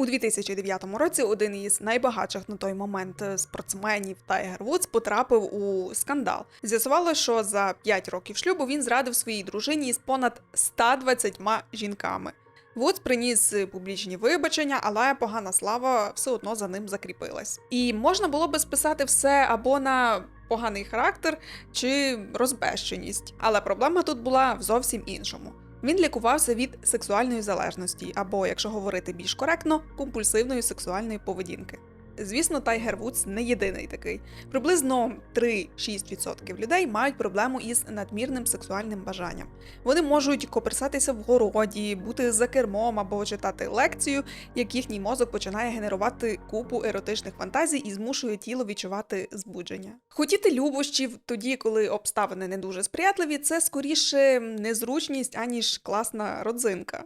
У 2009 році один із найбагатших на той момент е, спортсменів Тайгер Вудс потрапив у скандал. З'ясувало, що за 5 років шлюбу він зрадив своїй дружині з понад 120 жінками. Вудс приніс публічні вибачення, але погана слава все одно за ним закріпилась. І можна було би списати все або на поганий характер чи розбещеність. Але проблема тут була в зовсім іншому. Він лікувався від сексуальної залежності, або, якщо говорити більш коректно, компульсивної сексуальної поведінки. Звісно, Тайгер Вудс не єдиний такий. Приблизно 3-6% людей мають проблему із надмірним сексуальним бажанням. Вони можуть коперсатися в городі, бути за кермом або читати лекцію, як їхній мозок починає генерувати купу еротичних фантазій і змушує тіло відчувати збудження. Хотіти любощів тоді, коли обставини не дуже сприятливі, це скоріше незручність аніж класна родзинка.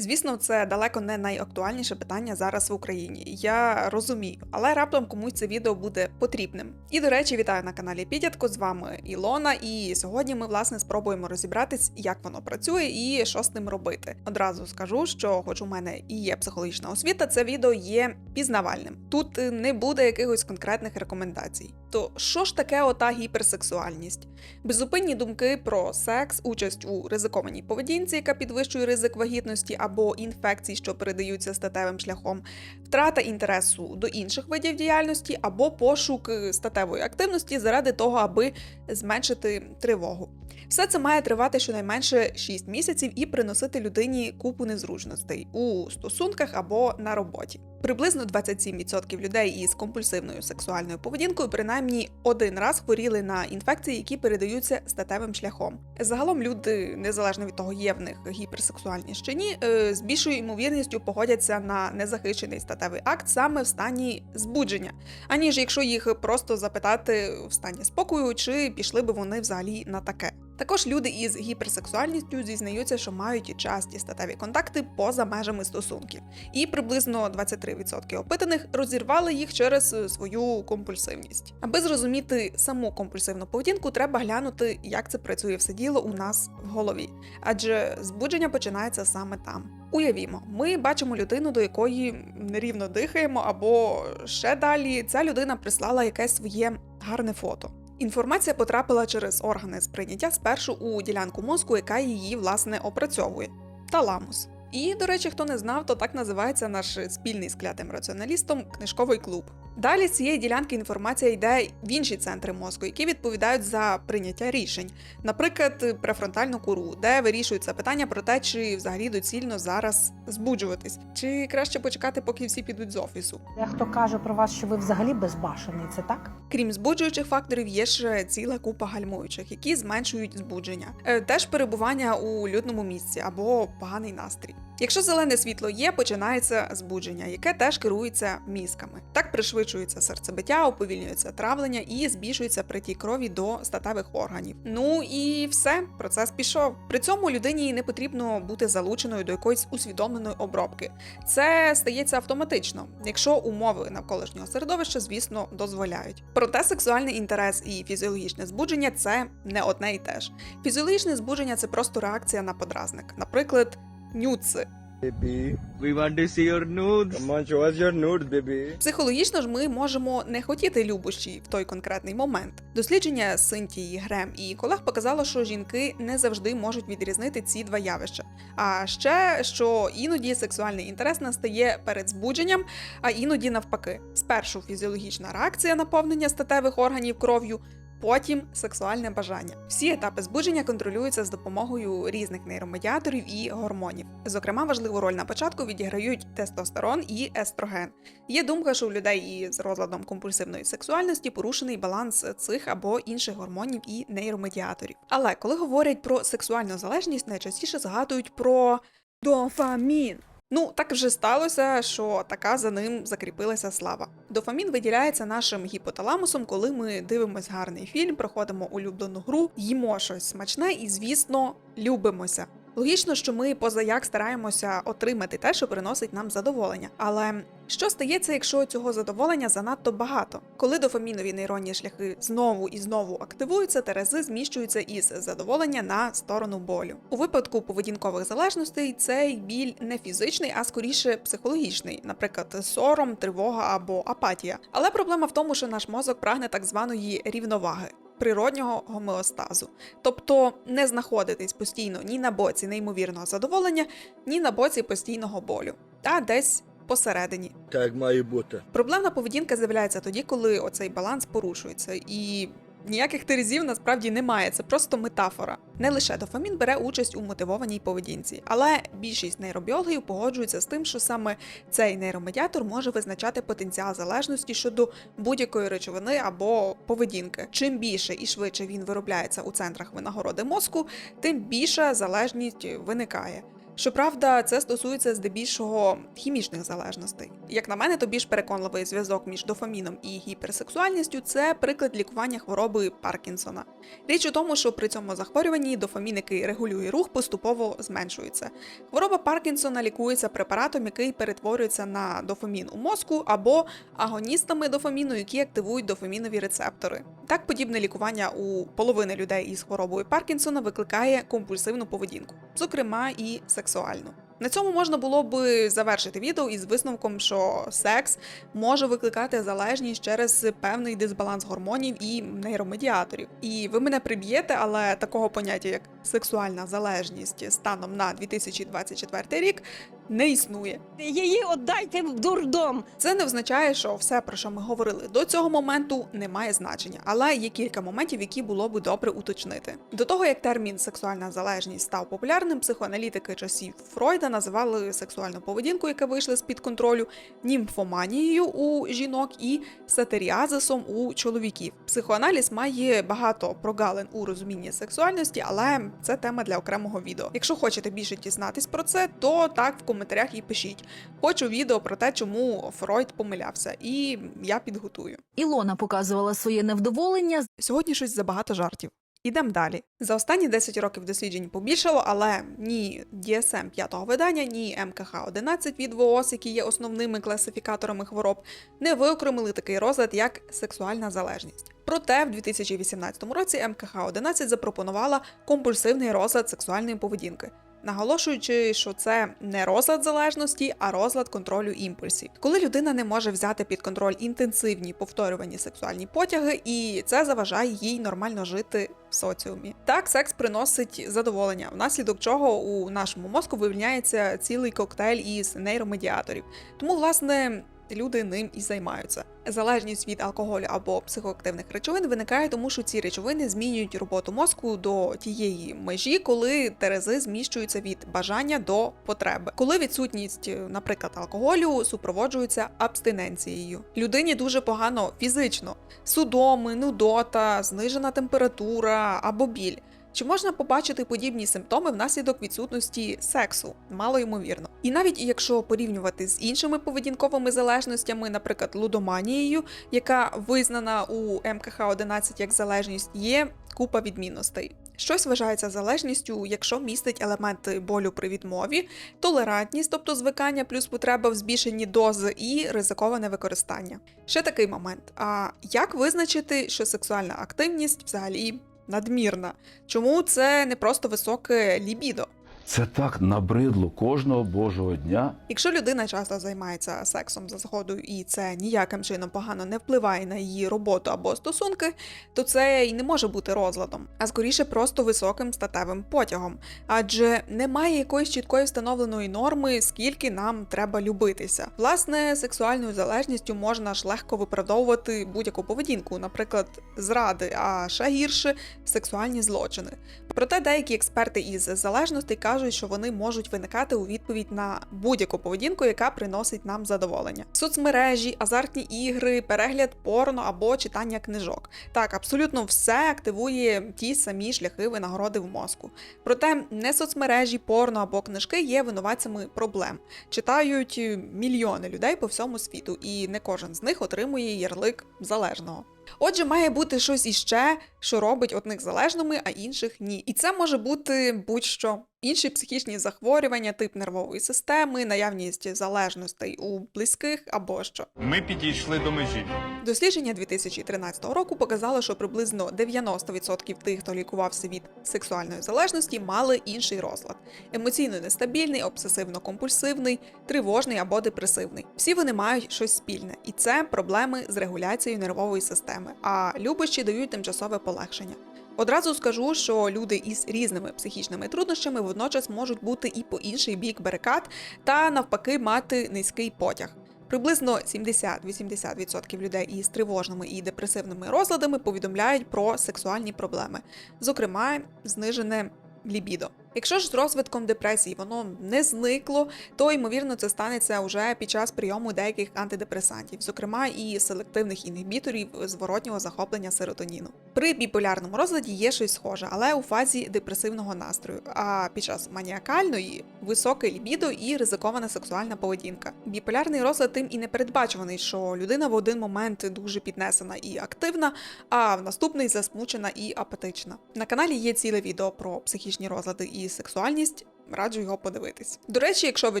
Звісно, це далеко не найактуальніше питання зараз в Україні. Я розумію, але раптом комусь це відео буде потрібним. І до речі, вітаю на каналі Підятко. З вами Ілона. І сьогодні ми власне спробуємо розібратись, як воно працює і що з ним робити. Одразу скажу, що, хоч у мене і є психологічна освіта, це відео є пізнавальним. Тут не буде якихось конкретних рекомендацій. То що ж таке ота гіперсексуальність? Безупинні думки про секс, участь у ризикованій поведінці, яка підвищує ризик вагітності або інфекцій, що передаються статевим шляхом, втрата інтересу до інших видів діяльності або пошук е, статевої активності заради того, аби зменшити тривогу. Все це має тривати щонайменше 6 місяців і приносити людині купу незручностей у стосунках або на роботі. Приблизно 27% людей із компульсивною сексуальною поведінкою принаймні один раз хворіли на інфекції, які передаються статевим шляхом. Загалом люди, незалежно від того, є в них гіперсексуальність чи ні, е, з більшою ймовірністю погодяться на незахищений статевий акт саме в стані збудження, аніж якщо їх просто запитати в стані спокою, чи пішли би вони взагалі на таке. Також люди із гіперсексуальністю зізнаються, що мають часті статеві контакти поза межами стосунків, і приблизно 23% опитаних розірвали їх через свою компульсивність. Аби зрозуміти саму компульсивну поведінку, треба глянути, як це працює все діло у нас в голові, адже збудження починається саме там. Уявімо, ми бачимо людину, до якої нерівно дихаємо, або ще далі ця людина прислала якесь своє гарне фото. Інформація потрапила через органи сприйняття спершу у ділянку мозку, яка її власне опрацьовує таламус. І, до речі, хто не знав, то так називається наш спільний з клятим раціоналістом книжковий клуб. Далі з цієї ділянки інформація йде в інші центри мозку, які відповідають за прийняття рішень, наприклад, префронтальну кору, де вирішується питання про те, чи взагалі доцільно зараз збуджуватись, чи краще почекати, поки всі підуть з офісу. Дехто каже про вас, що ви взагалі безбашений, це так? Крім збуджуючих факторів, є ще ціла купа гальмуючих, які зменшують збудження. Е, Теж перебування у людному місці або поганий настрій. Якщо зелене світло є, починається збудження, яке теж керується мізками. Так пришвидшується серцебиття, уповільнюється травлення і збільшується притік крові до статевих органів. Ну і все, процес пішов. При цьому людині не потрібно бути залученою до якоїсь усвідомленої обробки. Це стається автоматично, якщо умови навколишнього середовища, звісно, дозволяють. Проте сексуальний інтерес і фізіологічне збудження це не одне і те ж. Фізіологічне збудження це просто реакція на подразник, наприклад, нюци. Baby, We want to see your nudes. come on, show us your nudes, baby. Психологічно ж ми можемо не хотіти любощі в той конкретний момент. Дослідження Синтії Грем і колег показало, що жінки не завжди можуть відрізнити ці два явища. А ще що іноді сексуальний інтерес настає перед збудженням, а іноді навпаки. Спершу фізіологічна реакція наповнення статевих органів кров'ю. Потім сексуальне бажання. Всі етапи збудження контролюються з допомогою різних нейромедіаторів і гормонів. Зокрема, важливу роль на початку відіграють тестостерон і естроген. Є думка, що у людей із розладом компульсивної сексуальності порушений баланс цих або інших гормонів і нейромедіаторів. Але коли говорять про сексуальну залежність, найчастіше згадують про дофамін. Ну, так вже сталося, що така за ним закріпилася слава. Дофамін виділяється нашим гіпоталамусом, коли ми дивимось гарний фільм, проходимо улюблену гру, їмо щось смачне і, звісно, любимося. Логічно, що ми позаяк стараємося отримати те, що приносить нам задоволення. Але що стається, якщо цього задоволення занадто багато? Коли дофамінові нейронні шляхи знову і знову активуються, терези зміщуються із задоволення на сторону болю. У випадку поведінкових залежностей цей біль не фізичний, а скоріше психологічний, наприклад, сором, тривога або апатія. Але проблема в тому, що наш мозок прагне так званої рівноваги. Природнього гомеостазу, тобто не знаходитись постійно ні на боці неймовірного задоволення, ні на боці постійного болю, а десь посередині. Так має бути. Проблемна поведінка з'являється тоді, коли оцей баланс порушується, і ніяких терезів насправді немає. Це просто метафора. Не лише дофамін бере участь у мотивованій поведінці, але більшість нейробіологів погоджуються з тим, що саме цей нейромедіатор може визначати потенціал залежності щодо будь-якої речовини або поведінки. Чим більше і швидше він виробляється у центрах винагороди мозку, тим більша залежність виникає. Щоправда, це стосується здебільшого хімічних залежностей. Як на мене, то більш переконливий зв'язок між дофаміном і гіперсексуальністю це приклад лікування хвороби Паркінсона. Річ у тому, що при цьому захворюванні дофамін, який регулює рух, поступово зменшується. Хвороба Паркінсона лікується препаратом, який перетворюється на дофамін у мозку, або агоністами дофаміну, які активують дофамінові рецептори. Так, подібне лікування у половини людей із хворобою Паркінсона викликає компульсивну поведінку, зокрема і сексуальну. На цьому можна було би завершити відео із висновком, що секс може викликати залежність через певний дисбаланс гормонів і нейромедіаторів. І ви мене приб'єте, але такого поняття як сексуальна залежність станом на 2024 рік не існує. Її віддайте в дурдом. Це не означає, що все, про що ми говорили до цього моменту, не має значення, але є кілька моментів, які було би добре уточнити. До того як термін сексуальна залежність став популярним, психоаналітики часів Фройда називали сексуальну поведінку, яка вийшла з під контролю, німфоманією у жінок і сатеріазисом у чоловіків. Психоаналіз має багато прогалин у розумінні сексуальності, але це тема для окремого відео. Якщо хочете більше дізнатись про це, то так в коментарях і пишіть. Хочу відео про те, чому Фройд помилявся, і я підготую. Ілона показувала своє невдоволення Сьогодні щось забагато жартів. Ідемо далі. За останні 10 років досліджень побільшало, але ні DSM 5 видання, ні МКХ 11 від ВООЗ, які є основними класифікаторами хвороб, не виокремили такий розлад, як сексуальна залежність. Проте в 2018 році МКХ 11 запропонувала компульсивний розлад сексуальної поведінки. Наголошуючи, що це не розлад залежності, а розлад контролю імпульсів. Коли людина не може взяти під контроль інтенсивні повторювані сексуальні потяги, і це заважає їй нормально жити в соціумі. Так, секс приносить задоволення, внаслідок чого у нашому мозку вивільняється цілий коктейль із нейромедіаторів. Тому, власне. Люди ним і займаються. Залежність від алкоголю або психоактивних речовин виникає, тому що ці речовини змінюють роботу мозку до тієї межі, коли терези зміщуються від бажання до потреби. Коли відсутність, наприклад, алкоголю супроводжується абстиненцією. Людині дуже погано фізично: судоми, нудота, знижена температура або біль. Чи можна побачити подібні симптоми внаслідок відсутності сексу? Мало ймовірно. І навіть якщо порівнювати з іншими поведінковими залежностями, наприклад, лудоманією, яка визнана у МКХ 11 як залежність, є купа відмінностей. Щось вважається залежністю, якщо містить елементи болю при відмові, толерантність, тобто звикання плюс потреба в збільшенні дози і ризиковане використання. Ще такий момент: а як визначити, що сексуальна активність взагалі надмірна? Чому це не просто високе лібідо? Це так набридло кожного божого дня. Якщо людина часто займається сексом за згодою і це ніяким чином погано не впливає на її роботу або стосунки, то це і не може бути розладом, а скоріше просто високим статевим потягом, адже немає якоїсь чіткої встановленої норми, скільки нам треба любитися. Власне, сексуальною залежністю можна ж легко виправдовувати будь-яку поведінку, наприклад, зради, а ще гірше сексуальні злочини. Проте деякі експерти із залежностей кажуть, що вони можуть виникати у відповідь на будь-яку поведінку, яка приносить нам задоволення. Соцмережі, азартні ігри, перегляд порно або читання книжок. Так, абсолютно все активує ті самі шляхи винагороди в мозку. Проте не соцмережі, порно або книжки є винуватцями проблем. Читають мільйони людей по всьому світу, і не кожен з них отримує ярлик залежного. Отже, має бути щось іще, що робить одних залежними, а інших ні. І це може бути будь-що. Інші психічні захворювання, тип нервової системи, наявність залежностей у близьких або що. Ми підійшли до межі. Дослідження 2013 року показало, що приблизно 90% тих, хто лікувався від сексуальної залежності, мали інший розлад: емоційно нестабільний, обсесивно-компульсивний, тривожний або депресивний. Всі вони мають щось спільне, і це проблеми з регуляцією нервової системи. А любощі дають тимчасове полегшення. Одразу скажу, що люди із різними психічними труднощами водночас можуть бути і по інший бік барикад, та навпаки мати низький потяг. Приблизно 70-80% людей із тривожними і депресивними розладами повідомляють про сексуальні проблеми, зокрема, знижене лібідо. Якщо ж з розвитком депресії воно не зникло, то ймовірно це станеться уже під час прийому деяких антидепресантів, зокрема і селективних інгібіторів зворотнього захоплення серотоніну. При біполярному розладі є щось схоже, але у фазі депресивного настрою. А під час маніакальної високе лібідо і ризикована сексуальна поведінка. Біполярний розлад тим і не передбачуваний, що людина в один момент дуже піднесена і активна, а в наступний засмучена і апатична. На каналі є ціле відео про психічні розлади сексуальність. Раджу його подивитись. До речі, якщо ви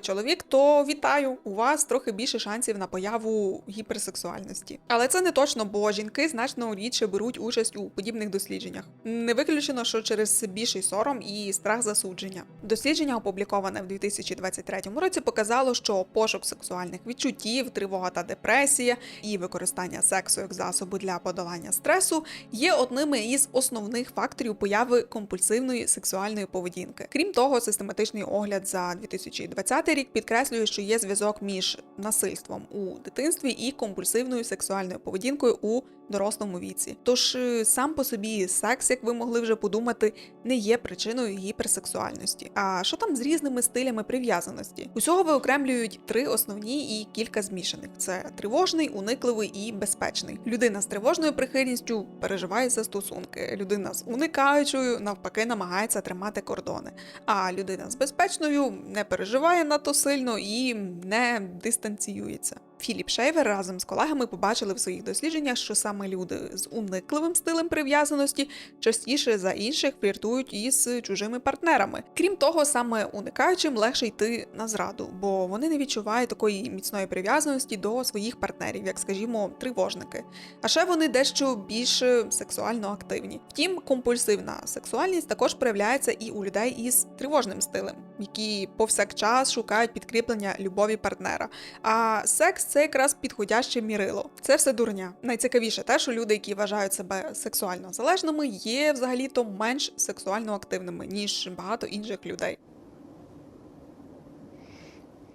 чоловік, то вітаю! У вас трохи більше шансів на появу гіперсексуальності. Але це не точно, бо жінки значно рідше беруть участь у подібних дослідженнях. Не виключено, що через більший сором і страх засудження. Дослідження, опубліковане в 2023 році, показало, що пошук сексуальних відчуттів, тривога та депресія і використання сексу як засобу для подолання стресу є одними із основних факторів появи компульсивної сексуальної поведінки. Крім того, систематичний огляд за 2020 рік підкреслює, що є зв'язок між насильством у дитинстві і компульсивною сексуальною поведінкою у дорослому віці. Тож е, сам по собі секс, як ви могли вже подумати, не є причиною гіперсексуальності. А що там з різними стилями прив'язаності? Усього виокремлюють три основні і кілька змішаних: це тривожний, уникливий і безпечний. Людина з тривожною прихильністю переживає за стосунки. Людина з уникаючою навпаки намагається тримати кордони. А людина з безпечною не переживає надто сильно і не дистанціюється. Філіп Шейвер разом з колегами побачили в своїх дослідженнях, що саме люди з уникливим стилем прив'язаності частіше за інших фліртують із чужими партнерами. Крім того, саме уникаючим легше йти на зраду, бо вони не відчувають такої міцної прив'язаності до своїх партнерів, як, скажімо, тривожники. А ще вони дещо більш сексуально активні. Втім, компульсивна сексуальність також проявляється і у людей із тривожним стилем, які повсякчас шукають підкріплення любові партнера. А секс це якраз підходяще мірило. Це все дурня. Найцікавіше те, що люди, які вважають себе сексуально залежними, є взагалі-то менш сексуально активними, ніж багато інших людей.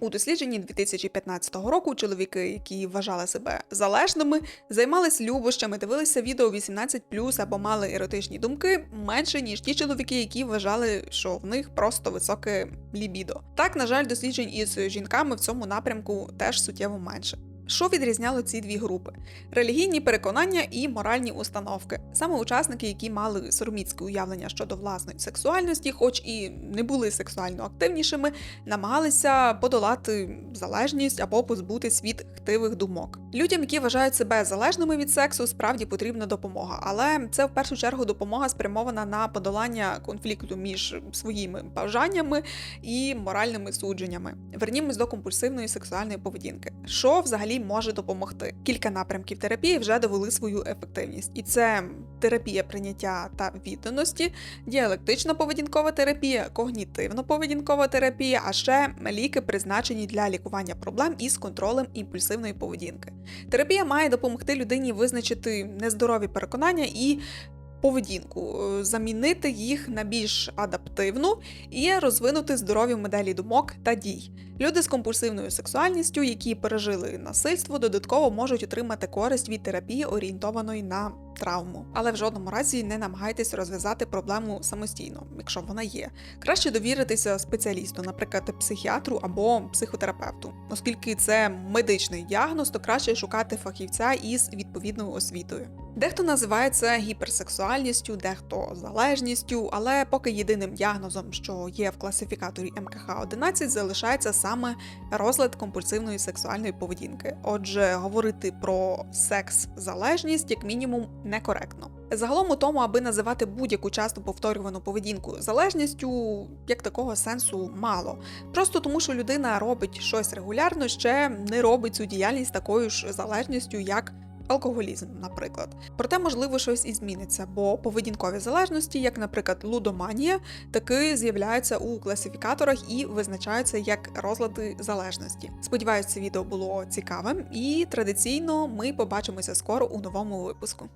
У дослідженні 2015 року чоловіки, які вважали себе залежними, займались любощами, дивилися відео 18+, або мали еротичні думки менше ніж ті чоловіки, які вважали, що в них просто високе лібідо. Так, на жаль, досліджень із жінками в цьому напрямку теж суттєво менше. Що відрізняло ці дві групи? Релігійні переконання і моральні установки. Саме учасники, які мали сороміцьке уявлення щодо власної сексуальності, хоч і не були сексуально активнішими, намагалися подолати залежність або позбутись від хтивих думок. Людям, які вважають себе залежними від сексу, справді потрібна допомога, але це в першу чергу допомога спрямована на подолання конфлікту між своїми бажаннями і моральними судженнями. Вернімось до компульсивної сексуальної поведінки. Що взагалі може допомогти? Кілька напрямків терапії вже довели свою ефективність, і це терапія прийняття та відданості, діалектична поведінкова терапія, когнітивно-поведінкова терапія, а ще ліки призначені для лікування проблем із контролем імпульсивної поведінки. Терапія має допомогти людині визначити нездорові переконання і поведінку, е, замінити їх на більш адаптивну і розвинути здорові моделі думок та дій. Люди з компульсивною сексуальністю, які пережили насильство, додатково можуть отримати користь від терапії, орієнтованої на травму. Але в жодному разі не намагайтесь розв'язати проблему самостійно, якщо вона є. Краще довіритися спеціалісту, наприклад, психіатру або психотерапевту. Оскільки це медичний діагноз, то краще шукати фахівця із відповідною освітою. Дехто називає це гіперсексуальністю, дехто залежністю, але поки єдиним діагнозом, що є в класифікаторі МКХ 11, залишається саме розлад компульсивної сексуальної поведінки. Отже, говорити про секс-залежність як мінімум некоректно. Загалом у тому, аби називати будь-яку часто повторювану поведінку залежністю, як такого сенсу мало. Просто тому, що людина робить щось регулярно, ще не робить цю діяльність такою ж залежністю, як алкоголізм, наприклад. Проте, можливо, щось і зміниться, бо поведінкові залежності, як, наприклад, лудоманія, таки з'являються у класифікаторах і визначаються як розлади залежності. Сподіваюся, це відео було цікавим, і традиційно ми побачимося скоро у новому випуску.